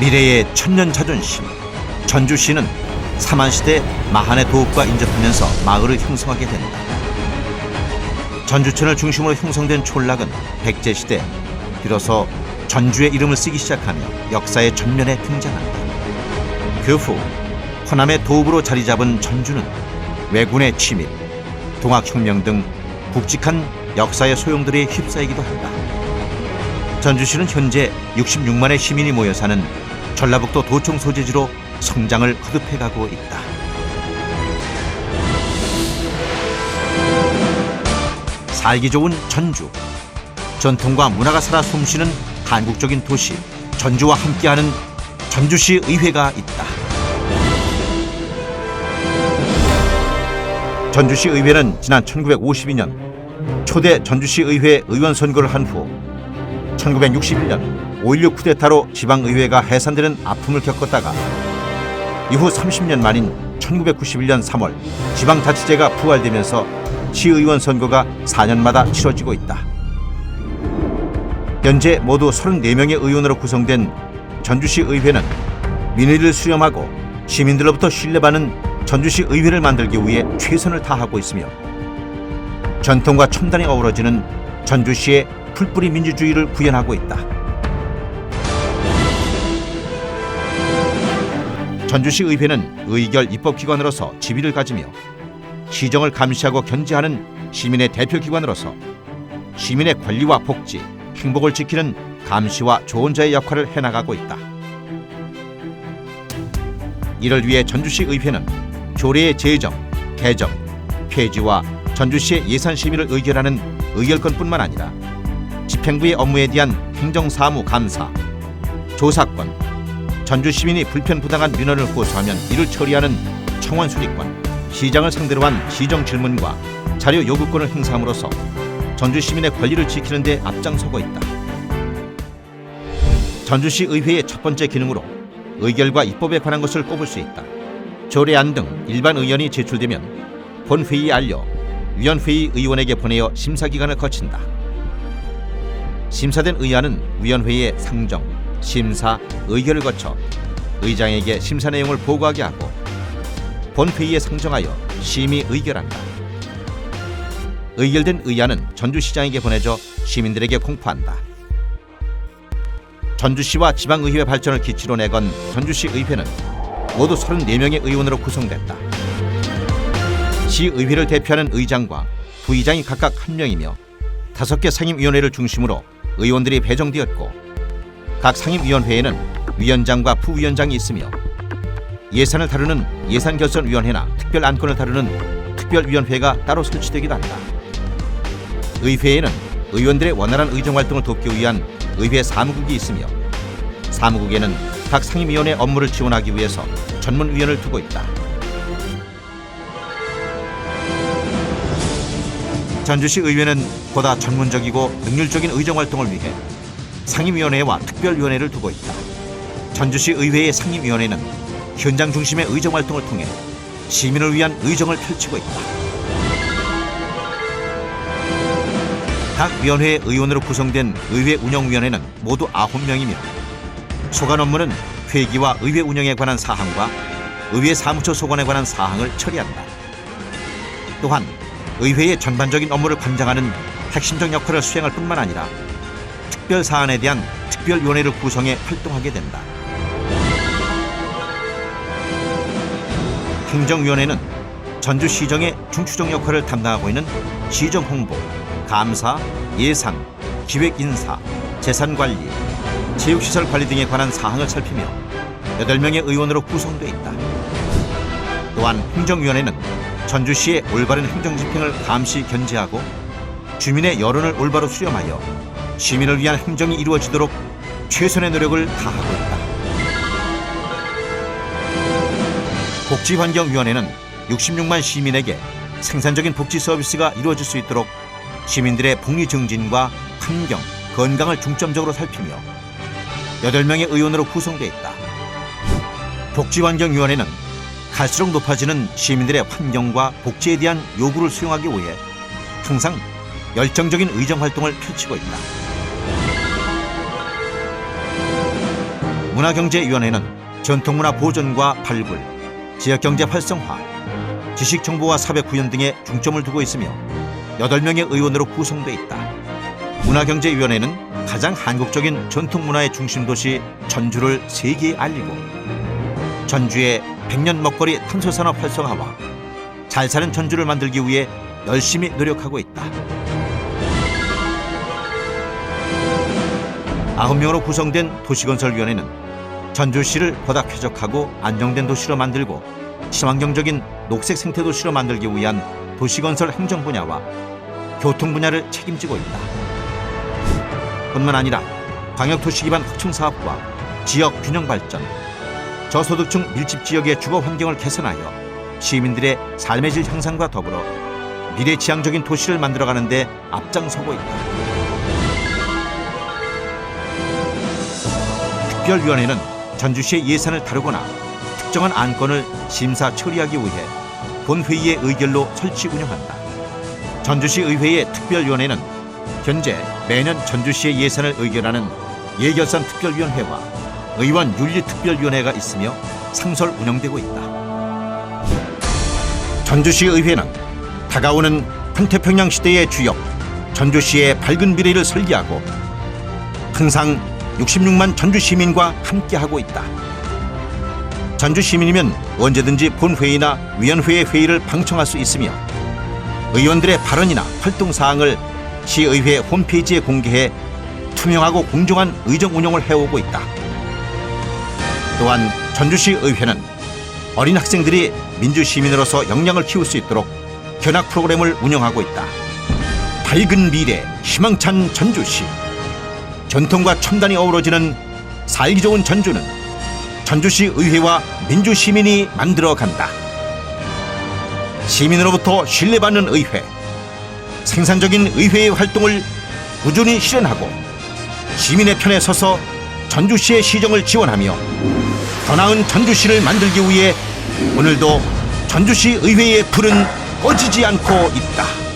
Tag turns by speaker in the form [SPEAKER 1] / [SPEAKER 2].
[SPEAKER 1] 미래의 천년 자존심 전주시는 삼한시대 마한의 도읍과 인접하면서 마을을 형성하게 된다. 전주천을 중심으로 형성된 촌락은 백제시대 비로소 전주의 이름을 쓰기 시작하며 역사의 전면에 등장한다. 그 후 호남의 도읍으로 자리 잡은 전주는 왜군의 침입, 동학혁명 등 굵직한 역사의 소용돌이에 휩싸이기도 한다. 전주시는 현재 66만의 시민이 모여 사는 전라북도 도청 소재지로 성장을 거듭해가고 있다. 살기 좋은 전주. 전통과 문화가 살아 숨쉬는 한국적인 도시 전주와 함께하는 전주시 의회가 있다. 전주시 의회는 지난 1952년 초대 전주시 의회 의원 선거를 한 후 1961년 5.16 쿠데타로 지방의회가 해산되는 아픔을 겪었다가 이후 30년 만인 1991년 3월 지방자치제가 부활되면서 시의원 선거가 4년마다 치러지고 있다. 현재 모두 34명의 의원으로 구성된 전주시 의회는 민의를 수렴하고 시민들로부터 신뢰받는 전주시 의회를 만들기 위해 최선을 다하고 있으며 전통과 첨단이 어우러지는 전주시의 풀뿌리 민주주의를 구현하고 있다. 전주시 의회는 의결 입법기관으로서 지위를 가지며 시정을 감시하고 견제하는 시민의 대표기관으로서 시민의 권리와 복지, 행복을 지키는 감시와 조언자의 역할을 해나가고 있다. 이를 위해 전주시 의회는 조례의 제정, 개정, 폐지와 전주시의 예산 심의를 의결하는 의결권뿐만 아니라 집행부의 업무에 대한 행정사무 감사, 조사권, 전주 시민이 불편 부당한 민원을 호소하면 이를 처리하는 청원 수리권, 시장을 상대로 한 시정 질문과 자료 요구권을 행사함으로써 전주 시민의 권리를 지키는 데 앞장서고 있다. 전주시 의회의 첫 번째 기능으로 의결과 입법에 관한 것을 꼽을 수 있다. 조례안 등 일반 의견이 제출되면 본회의에 알려 위원회의 의원에게 보내어 심사 기간을 거친다. 심사된 의안은 위원회에 상정, 심사, 의결을 거쳐 의장에게 심사 내용을 보고하게 하고 본회의에 상정하여 심의 의결한다. 의결된 의안은 전주시장에게 보내져 시민들에게 공포한다. 전주시와 지방의회 발전을 기치로 내건 전주시 의회는 모두 34명의 의원으로 구성됐다. 시의회를 대표하는 의장과 부의장이 각각 한 명이며 다섯 개 상임위원회를 중심으로 의원들이 배정되었고 각 상임위원회에는 위원장과 부위원장이 있으며 예산을 다루는 예산결산위원회나 특별 안건을 다루는 특별위원회가 따로 설치되기도 한다. 의회에는 의원들의 원활한 의정활동을 돕기 위한 의회 사무국이 있으며 사무국에는 각 상임위원회 업무를 지원하기 위해서 전문위원을 두고 있다. 전주시 의회는 보다 전문적이고 능률적인 의정활동을 위해 상임위원회와 특별위원회를 두고 있다. 전주시 의회의 상임위원회는 현장 중심의 의정 활동을 통해 시민을 위한 의정을 펼치고 있다. 각 위원회 의원으로 구성된 의회 운영위원회는 모두 9명이며 소관 업무는 회기와 의회 운영에 관한 사항과 의회 사무처 소관에 관한 사항을 처리한다. 또한 의회의 전반적인 업무를 관장하는 핵심적 역할을 수행할 뿐만 아니라 특별 사안에 대한 특별위원회를 구성해 활동하게 된다. 행정위원회는 전주시정의 중추적 역할을 담당하고 있는 시정 홍보, 감사, 예산, 기획 인사, 재산 관리, 체육시설 관리 등에 관한 사항을 살피며 8명의 의원으로 구성되어 있다. 또한 행정위원회는 전주시의 올바른 행정집행을 감시 견제하고 주민의 여론을 올바로 수렴하여 시민을 위한 행정이 이루어지도록 최선의 노력을 다하고 있다. 복지환경위원회는 66만 시민에게 생산적인 복지 서비스가 이루어질 수 있도록 시민들의 복리 증진과 환경, 건강을 중점적으로 살피며 8명의 의원으로 구성되어 있다. 복지환경위원회는 갈수록 높아지는 시민들의 환경과 복지에 대한 요구를 수용하기 위해 항상 열정적인 의정 활동을 펼치고 있다. 문화경제위원회는 전통문화 보존과 발굴, 지역경제 활성화, 지식정보와 사회 구현 등에 중점을 두고 있으며 8명의 의원으로 구성돼 있다. 문화경제위원회는 가장 한국적인 전통문화의 중심 도시 전주를 세계에 알리고 전주의 백년 먹거리 탄소산업 활성화와 잘 사는 전주를 만들기 위해 열심히 노력하고 있다. 아홉 명으로 구성된 도시건설위원회는 전주시를 보다 쾌적하고 안정된 도시로 만들고 친환경적인 녹색 생태 도시로 만들기 위한 도시건설 행정 분야와 교통 분야를 책임지고 있다. 뿐만 아니라 광역도시 기반 확충 사업과 지역 균형 발전, 저소득층 밀집 지역의 주거 환경을 개선하여 시민들의 삶의 질 향상과 더불어 미래 지향적인 도시를 만들어가는 데 앞장서고 있다. 특별위원회는 전주시의 예산을 다루거나 특정한 안건을 심사 처리하기 위해 본회의의 의결로 설치 운영한다. 전주시 의회의 특별위원회는 현재 매년 전주시의 예산을 의결하는 예결산 특별위원회와 의원 윤리특별위원회가 있으며 상설 운영되고 있다. 전주시 의회는 다가오는 판태평양 시대의 주역 전주시의 밝은 미래를 설계하고 항상 66만 전주 시민과 함께하고 있다. 전주 시민이면 언제든지 본회의나 위원회의 회의를 방청할 수 있으며 의원들의 발언이나 활동 사항을 시의회 홈페이지에 공개해 투명하고 공정한 의정 운영을 해오고 있다. 또한 전주시 의회는 어린 학생들이 민주 시민으로서 역량을 키울 수 있도록 견학 프로그램을 운영하고 있다. 밝은 미래, 희망찬 전주시. 전통과 첨단이 어우러지는 살기 좋은 전주는 전주시 의회와 민주 시민이 만들어 간다. 시민으로부터 신뢰받는 의회, 생산적인 의회의 활동을 꾸준히 실현하고 시민의 편에 서서 전주시의 시정을 지원하며 더 나은 전주시를 만들기 위해 오늘도 전주시 의회의 불은 꺼지지 않고 있다.